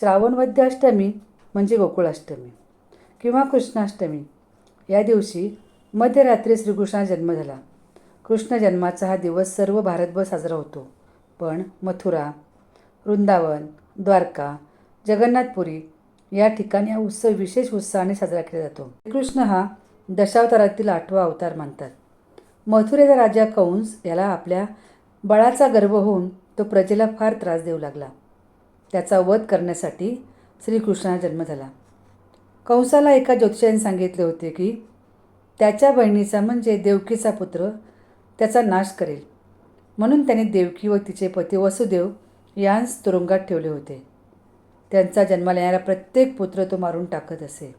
श्रावणवद्य अष्टमी म्हणजे गोकुळाष्टमी किंवा कृष्णाष्टमी. या दिवशी मध्यरात्री श्रीकृष्णा जन्म झाला. कृष्ण जन्माचा हा दिवस सर्व भारतभर साजरा होतो. पण मथुरा वृंदावन द्वारका जगन्नाथपुरी या ठिकाणी हा उत्सव विशेष उत्साहाने साजरा केला जातो. कृष्ण हा दशावतारातील आठवा अवतार मानतात. मथुरेचा राजा कंस याला आपल्या बळाचा गर्व होऊन तो प्रजेला फार त्रास देऊ लागला. त्याचा वध करण्यासाठी श्रीकृष्णाचा जन्म झाला. कंसाला एका ज्योतिषाने सांगितले होते की त्याच्या बहिणीचा म्हणजे देवकीचा पुत्र त्याचा नाश करेल. म्हणून त्याने देवकी व तिचे पती वसुदेव यांस तुरुंगात ठेवले होते. त्यांचा जन्माला येणारा प्रत्येक पुत्र तो मारून टाकत असे.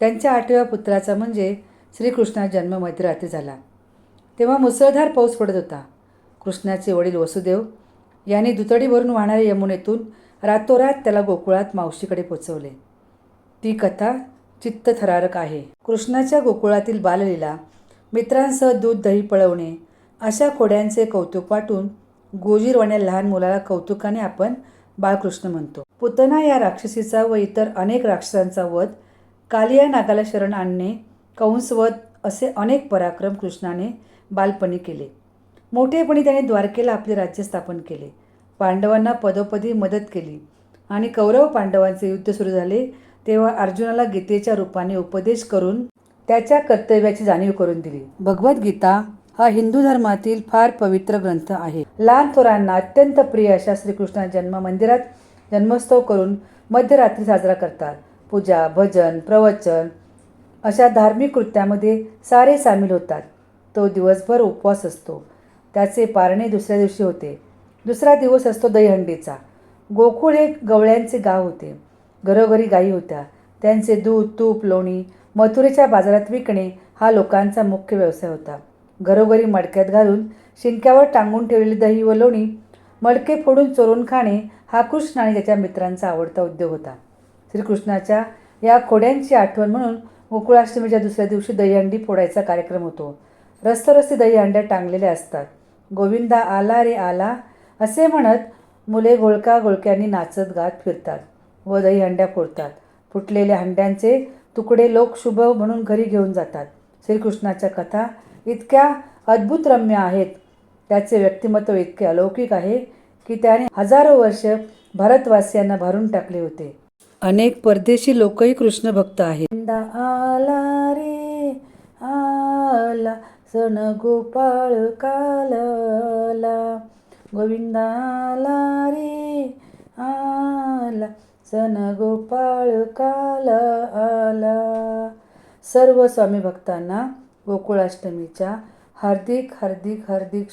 त्यांच्या आठव्या पुत्राचा म्हणजे श्रीकृष्णा जन्म मध्यरात्री झाला. तेव्हा मुसळधार पाऊस पडत होता. कृष्णाचे वडील वसुदेव यांनी दुतडी भरून वाहणाऱ्या यमुनेतून रातोरात त्याला गोकुळात मावशीकडे पोचवले. ती कथा चित्तथरारक आहे. कृष्णाच्या गोकुळातील बाललीला मित्रांसह दूध दही पळवणे अशा खोड्यांचे कौतुक वाटून गोजीरवाण्या लहान मुलाला कौतुकाने आपण बाळकृष्ण म्हणतो. पुतना या राक्षसीचा व इतर अनेक राक्षसांचा वध कालिया नागाला शरण आणणे कंसवध असे अनेक पराक्रम कृष्णाने बालपणी केले. मोठेपणी त्याने द्वारकेला आपले राज्य स्थापन केले. पांडवांना पदोपदी मदत केली. आणि कौरव पांडवांचे युद्ध सुरू झाले तेव्हा अर्जुनाला गीतेच्या रूपाने उपदेश करून त्याच्या कर्तव्याची जाणीव करून दिली. भगवद्गीता हा हिंदू धर्मातील फार पवित्र ग्रंथ आहे. लहान थोरांना अत्यंत प्रिय अशा श्रीकृष्णा जन्म मंदिरात जन्मोत्सव करून मध्यरात्री साजरा करतात. पूजा भजन प्रवचन अशा धार्मिक कृत्यामध्ये सारे सामील होतात. तो दिवसभर उपवास असतो. त्याचे पारणे दुसऱ्या दिवशी होते. दुसरा दिवस असतो दहीहंडीचा. गोकुळ हे गवळ्यांचे गाव होते. घरोघरी गायी होत्या. त्यांचे दूध तूप लोणी मथुरेच्या बाजारात विकणे हा लोकांचा मुख्य व्यवसाय होता. घरोघरी मडक्यात घालून शिंक्यावर टांगून ठेवलेली दही व लोणी मडके फोडून चोरून खाणे हा कृष्ण आणि त्याच्या मित्रांचा आवडता उद्योग होता. श्रीकृष्णाच्या या खोड्यांची आठवण म्हणून गोकुळाष्टमीच्या दुसऱ्या दिवशी दहीहंडी फोडायचा कार्यक्रम होतो. रस्तरस्ते दहीहंड्या टांगलेल्या असतात. गोविंदा आला रे आला असे म्हणत मुले घोळका गोळक्यांनी नाचत गात फिरतात व दही हंड्या फोडतात. फुटलेल्या हंड्यांचे तुकडे लोक शुभ म्हणून घरी घेऊन जातात. श्रीकृष्णाच्या कथा इतक्या अद्भुत रम्य आहेत. त्याचे व्यक्तिमत्व इतके अलौकिक आहे की त्याने हजारो वर्ष भारतवासियांना भरून टाकले होते. अनेक परदेशी लोकही कृष्ण भक्त आहेत आला रे आला सण गोपाळ कालला. गोविंदाला रे आला सन गोपाळ काल आला सर्व स्वामी भक्तांना गोकुळाष्टमीच्या हार्दिक हार्दिक हार्दिक